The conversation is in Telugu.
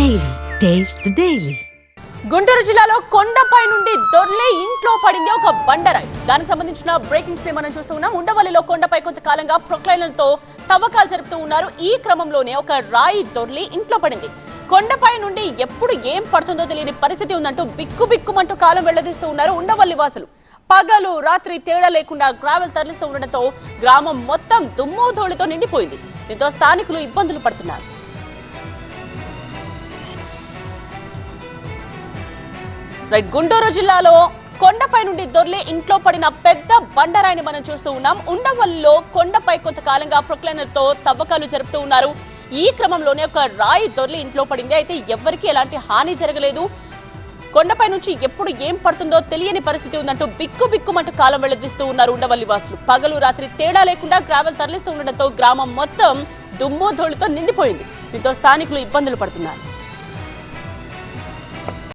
డైలీ టేస్ట్ డైలీ గుంటూరు జిల్లాలో కొండపై నుండి దొర్లే ఇంట్లో పడింది ఒక బండరాయి. దానికి సంబంధించిన బ్రేకింగ్స్ని మనం చూస్తూ ఉన్నాం. ఉండవల్లిలో కొండపై కొంతకాలంగా ప్రొక్లైన్లతో తవ్వకాలు జరుపుతూ ఉన్నారు. ఈ క్రమంలోనే ఒక రాయి దొర్లి ఇంట్లో పడింది. కొండపై నుండి ఎప్పుడు ఏం పడుతుందో తెలియని పరిస్థితి ఉందంటూ బిక్కు బిక్కుమంటూ కాలం వెళ్ళదీస్తూ ఉన్నారు ఉండవల్లి వాసులు. పగలు రాత్రి తేడా లేకుండా గ్రావెల్ తరలిస్తూ ఉండడంతో గ్రామం మొత్తం దుమ్ము ధూళితో నిండిపోయింది. దీంతో స్థానికులు ఇబ్బందులు పడుతున్నారు. రైట్ గుంటూరు జిల్లాలో కొండపై నుండి దొర్లి ఇంట్లో పడిన పెద్ద బండరాయిని మనం చూస్తూ ఉన్నాం. ఉండవల్లిలో కొండపై కొంతకాలంగా ప్రొక్లైనర్తో తవ్వకాలు జరుపుతూ ఉన్నారు. ఈ క్రమంలోనే ఒక రాయి దొర్లి ఇంట్లో పడింది. అయితే ఎవరికి ఎలాంటి హాని జరగలేదు. కొండపై నుంచి ఎప్పుడు ఏం పడుతుందో తెలియని పరిస్థితి ఉందంటూ బిక్కు బిక్కుమంటూ కాలం వెళ్ళదీస్తూ ఉన్నారు ఉండవల్లి వాసులు. పగలు రాత్రి తేడా లేకుండా గ్రావెల్ తరలిస్తూ ఉండడంతో గ్రామం మొత్తం దుమ్ము ధూళితో నిండిపోయింది. దీంతో స్థానికులు ఇబ్బందులు పడుతున్నారు.